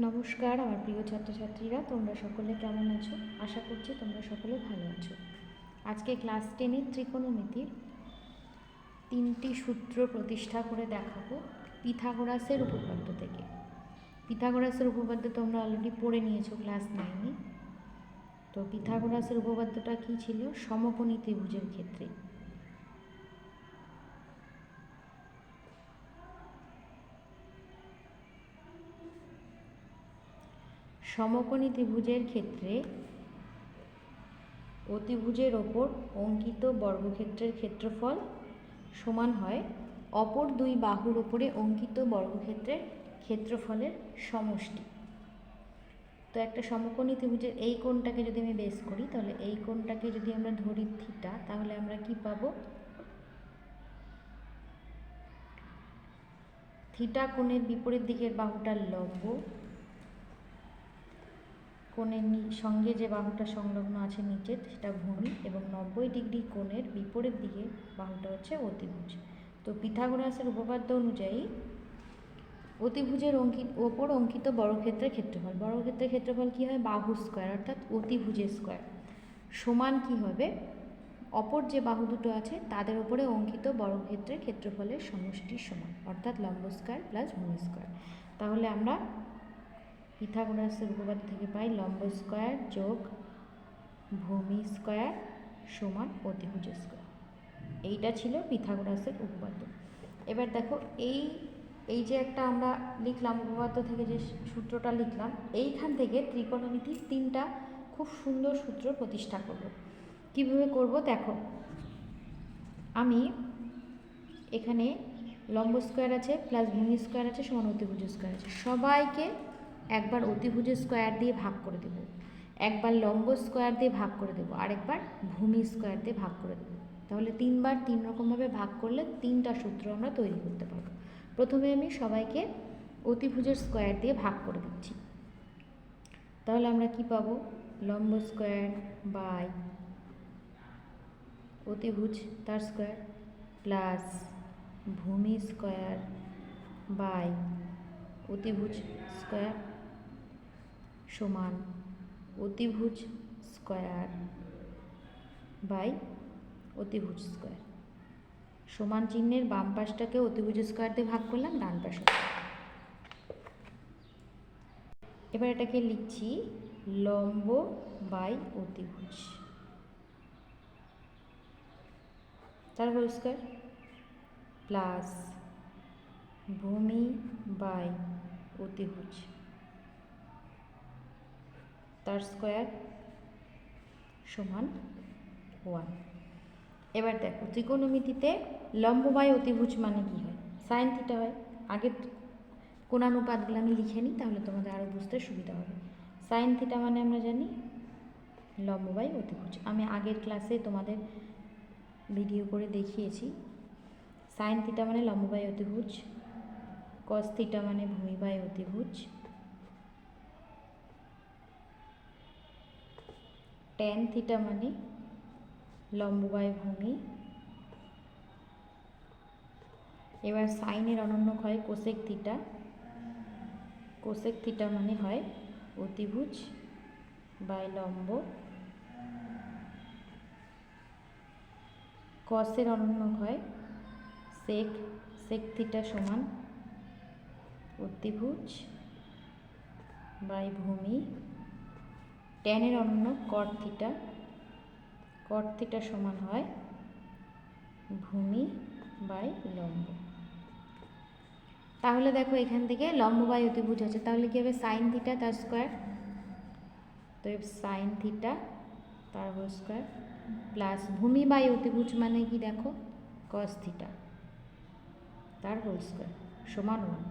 নমস্কার, আমার প্রিয় ছাত্রছাত্রীরা, তোমরা সকলে কেমন আছো? আশা করছি তোমরা সকলে ভালো আছো। আজকে ক্লাস টেনের ত্রিকোণমিতির তিনটি সূত্র প্রতিষ্ঠা করে দেখাবো পিথাগোরাসের উপপাদ্য থেকে। পিথাগোরাসের উপপাদ্য তোমরা অলরেডি পড়ে নিয়েছো ক্লাস নাইনে। তো পিথাগোরাসের উপপাদ্যটা কী ছিল? সমকোণী ত্রিভুজের ক্ষেত্রে। সমকোণী ত্রিভুজের ক্ষেত্রে অতিভুজের ওপর অঙ্কিত বর্গক্ষেত্রের ক্ষেত্রফল সমান হয়, অপর দুই বাহুর ওপরে অঙ্কিত বর্গক্ষেত্রের ক্ষেত্রফলের সমষ্টি। তো একটা সমকোণী ত্রিভুজের এই কোণটাকে যদি আমি বেস করি, তাহলে এই কোণটাকে যদি আমরা ধরি থিটা তাহলে আমরা কি পাবো? থিটা কোণের বিপরীত দিকের বাহুটার লম্ব কোণের সঙ্গে যে বাহুটা সংলগ্ন আছে নিচের, সেটা ভূমি এবং নব্বই ডিগ্রি কোণের বিপরীত দিকে বাহুটা হচ্ছে অতিভুজ। তো পিথাগোরাসের উপপাদ্য অনুযায়ী অতিভুজের অঙ্কিত ওপর অঙ্কিত বর্গক্ষেত্রের ক্ষেত্রফল। বর্গক্ষেত্রের ক্ষেত্রফল কী হয়? বাহু স্কোয়ার অর্থাৎ অতিভুজের স্কোয়ার সমান কি হবে? অপর যে বাহু দুটো আছে, তাদের উপরে অঙ্কিত বর্গক্ষেত্রের ক্ষেত্রফলের সমষ্টির সমান, অর্থাৎ লম্ব স্কোয়ার প্লাস ভূমি স্কোয়ার তাহলে আমরা পিথাগোরাসের উপপাদ্য থেকে পাই লম্ব স্কোয়ার যোগ ভূমি স্কোয়ার সমান অতিভুজ স্কোয়ার। এইটা ছিল পিথাগোরাসের উপপাদ্য। এবার দেখো, এই এই যে একটা আমরা লিখলাম উপপাদ্য থেকে যে সূত্রটা লিখলাম, এইখান থেকে ত্রিকোণমিতির তিনটা খুব সুন্দর সূত্র প্রতিষ্ঠা করব। কীভাবে করব দেখো, আমি এখানে লম্ব স্কোয়ার আছে, প্লাস ভূমি স্কোয়ার আছে, সমান অতিভুজ স্কোয়ার আছে। সবাইকে একবার অতিভুজ স্কোয়ার দিয়ে ভাগ করে দেব। একবার লম্ব স্কোয়ার দিয়ে ভাগ করে দেবো। আরেকবার ভূমি স্কোয়ার দিয়ে ভাগ করে দেবো। তাহলে তিনবার তিন রকমভাবে ভাগ করলে তিনটা সূত্র আমরা তৈরি করতে পারব। প্রথমে আমি সবাইকে অতিভুজের স্কোয়ার দিয়ে ভাগ করে দিচ্ছি। তাহলে আমরা কি পাবো? লম্ব স্কোয়ার বাই অতিভুজ তার স্কোয়ার প্লাস ভূমি স্কোয়ার বাই অতিভুজ স্কোয়ার সমান অতিভুজ স্কোয়ার বাই অতিভুজ স্কোয়ার। সমান চিহ্নের বাম পাশটাকে অতিভুজ স্কোয়ার দিয়ে ভাগ করলাম, ডান পাশে। এবার এটাকে লিখছি লম্ব বাই অতিভুজ। তার হোল স্কোয়ার প্লাস ভূমি বাই অতিভুজ। তার স্কোয়ার সমান ওয়ান এবার দেখো, ত্রিকোণমিতিতে লম্ব বাই অতিভুজ মানে কি হয়? সাইন থিটা হয়। আগের কোণানুপাতগুলো আমি লিখে নিই, তাহলে তোমাদের আরও বুঝতে সুবিধা হবে। সাইন থিটা মানে আমরা জানি লম্ববায় অতিভুজ। আমি আগের ক্লাসে তোমাদের ভিডিও করে দেখিয়েছি। সাইন থিটা মানে লম্ববায় অতিভুজ কস থিটা মানে ভূমি বাই অতিভুজ। ট্যান থিটা মানে লম্ব বাই ভূমি। এবার সাইনের অনন্য হয় কোসেক থিটা কোসেক থিটা মানে হয় অতিভুজ বাই লম্ব। কসের অনন্য হয় সেক সেক থিটা সমান অতিভুজ বাই ভূমি। ট্যানের অন্য কট থিটা কট থিটা সমান হয় ভূমি বাই লম্ব। তাহলে দেখো এখান থেকে লম্ব বাই অতিভুজ আছে, তাহলে কী হবে সাইন থিটা তার স্কোয়ার তো সাইন থিটা তার হোল স্কোয়ার প্লাস ভূমি বাই অতিভুজ মানে কি দেখো? কস থিটা তার হোল স্কোয়ার সমান ওয়ান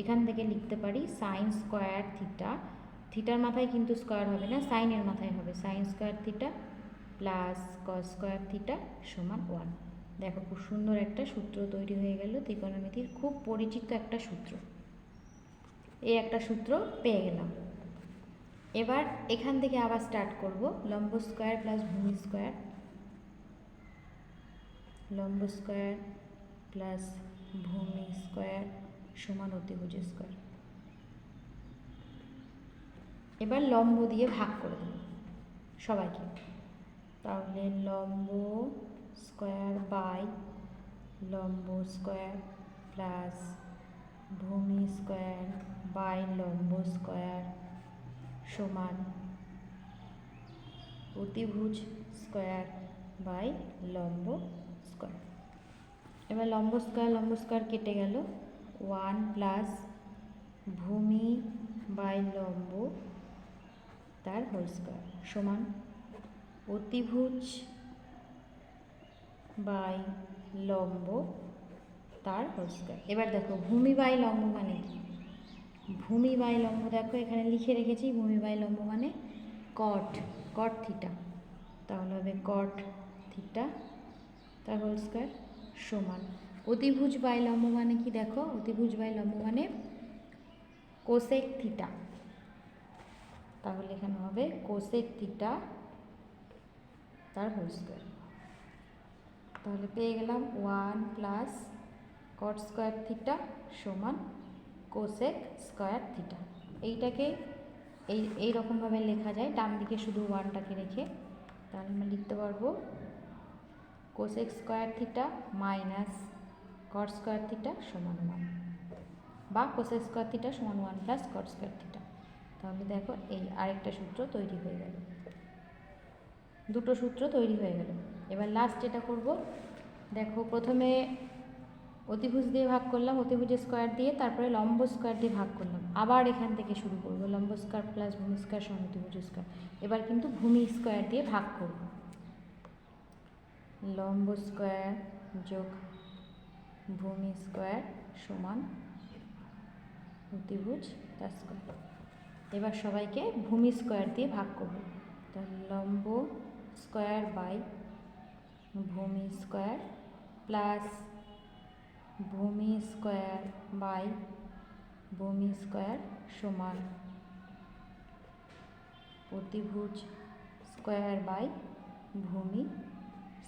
এখান থেকে লিখতে পারি সাইন স্কোয়ার থিটা থিটার মাথায় কিন্তু স্কোয়ার হবে না, সাইনের মাথায় হবে। Sine square theta plus cos square theta সমান ওয়ান। দেখো খুব সুন্দর একটা সূত্র তৈরি হয়ে গেল, ত্রিকোণমিতির খুব পরিচিত একটা সূত্র। এই একটা সূত্র পেয়ে গেলাম। এবার এখান থেকে আবার স্টার্ট করব, লম্ব স্কোয়ার প্লাস ভূমি স্কোয়ার। লম্ব স্কোয়ার প্লাস ভূমি স্কোয়ার সমান অতিভুজ স্কোয়ার। এবার লম্ব দিয়ে ভাগ করে দেবো সবাইকে। তাহলে লম্ব স্কোয়ার বাই লম্ব স্কোয়ার প্লাস ভূমি স্কোয়ার বাই লম্ব স্কোয়ার সমান অতিভুজ স্কোয়ার বাই লম্ব স্কোয়ার। এবার লম্ব স্কোয়ার লম্ব স্কোয়ার কেটে গেল। ওয়ান প্লাস ভূমি বাই লম্ব তার হোল স্কোয়ার সমান অতিভুজ বাই লম্ব তার হোল স্কোয়ার এবার দেখো, ভূমি বাই লম্ব মানে কি? ভূমি বাই লম্ব দেখো, এখানে লিখে রেখেছি, ভূমি বাই লম্ব মানে কট কট থিটা তাহলে হবে কট থিটা তার হোল স্কোয়ার সমান। অতিভুজ বাই লম্ব মানে কি দেখো? অতিভুজ বাই লম্ব মানে কোসেক থিটা তাহলে এখানে হবে কোসেক থিটা তার হোল স্কোয়ার তাহলে পেয়ে গেলাম one plus cot square theta সমান কোসেক স্কোয়ার থিটা এইটাকে এই এই রকমভাবে লেখা যায়, ডান দিকে শুধু ওয়ানটাকে রেখে। তাহলে আমরা লিখতে পারব cosec square theta minus cot square theta সমান ওয়ান বা কোসেক স্কোয়ার থিটা সমান one plus cot square theta তাহলে দেখো এই আরেকটা সূত্র তৈরি হয়ে গেল। দুটো সূত্র তৈরি হয়ে গেল। এবার লাস্ট যেটা করব, দেখো প্রথমে অতিভুজ দিয়ে ভাগ করলাম, অতিভুজ স্কোয়ার দিয়ে তারপরে লম্ব স্কোয়ার দিয়ে ভাগ করলাম। আবার এখান থেকে শুরু করব, লম্ব স্কোয়ার প্লাস ভূমি স্কোয়ার সমান অতিভুজ স্কোয়ার এবার কিন্তু ভূমি স্কোয়ার দিয়ে ভাগ করব। লম্ব স্কোয়ার যোগ ভূমি স্কোয়ার সমান অতিভুজ তার স্কোয়ার এবার সবাইকে ভূমি স্কোয়ার দিয়ে ভাগ করব। তাহলে লম্ব স্কোয়ার বাই ভূমি স্কোয়ার প্লাস ভূমি স্কোয়ার বাই ভূমি স্কোয়ার সমান প্রতিভুজ স্কোয়ার বাই ভূমি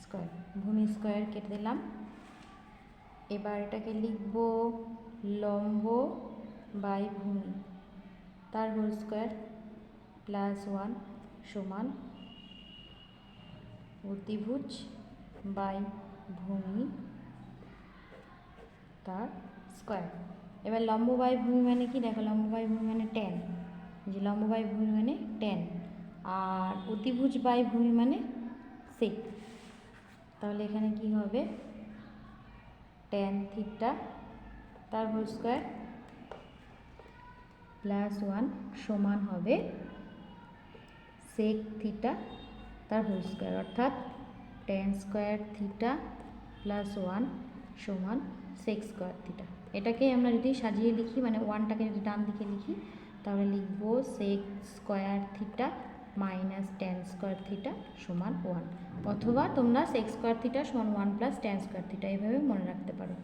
স্কোয়ার। ভূমি স্কোয়ার কেটে দিলাম। এবার এটাকে লিখব লম্ব বাই ভূমি। তার হোল স্কোয়ার প্লাস ওয়ান সমান অতিভুজ বাই ভূমি তার স্কোয়ার এবার লম্ব ভূমি মানে কি? দেখো, লম্ব ভূমি মানে টেন যে লম্ব ভূমি মানে টেন আর অতিভুজ বাই ভূমি মানে সেক তাহলে এখানে কি হবে? টেন থিটা তার হোল স্কোয়ার প্লাস ওয়ান সমান হবে সেক থিটা তার হোল স্কোয়ার অর্থাৎ tan square theta plus one সমান সেক স্কোয়ার থিটা এটাকেই আমরা যদি সাজিয়ে লিখি মানে ওয়ানটাকে যদি ডান দিকে লিখি, তাহলে লিখব sec square theta minus tan square theta সমান ওয়ান অথবা তোমরা সেক স্কোয়ার থিটা সমান one plus tan square theta এইভাবে মনে রাখতে পারো।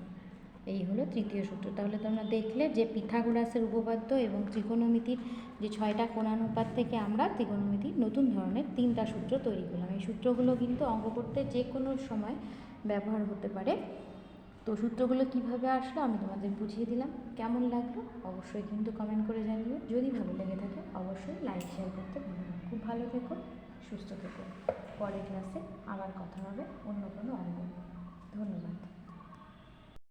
এই হলো তৃতীয় সূত্র। তাহলে তোমরা দেখলে যে পিথাগোরাসের উপপাদ্য এবং ত্রিকোণমিতির যে ছয়টা কোণানুপাত থেকে আমরা ত্রিকোণমিতির নতুন ধরনের তিনটা সূত্র তৈরি করলাম। এই সূত্রগুলো কিন্তু অঙ্ক করতে যে কোনো সময় ব্যবহার হতে পারে। তো সূত্রগুলো কীভাবে আসলো আমি তোমাদের বুঝিয়ে দিলাম। কেমন লাগল অবশ্যই কিন্তু কমেন্ট করে জানিও। যদি ভালো লেগে থাকে অবশ্যই লাইক শেয়ার করতে ভুলো খুব ভালো থেকো, সুস্থ থেকো। পরের ক্লাসে আবার কথা হবে অন্য কোনো অঙ্ক ধন্যবাদ।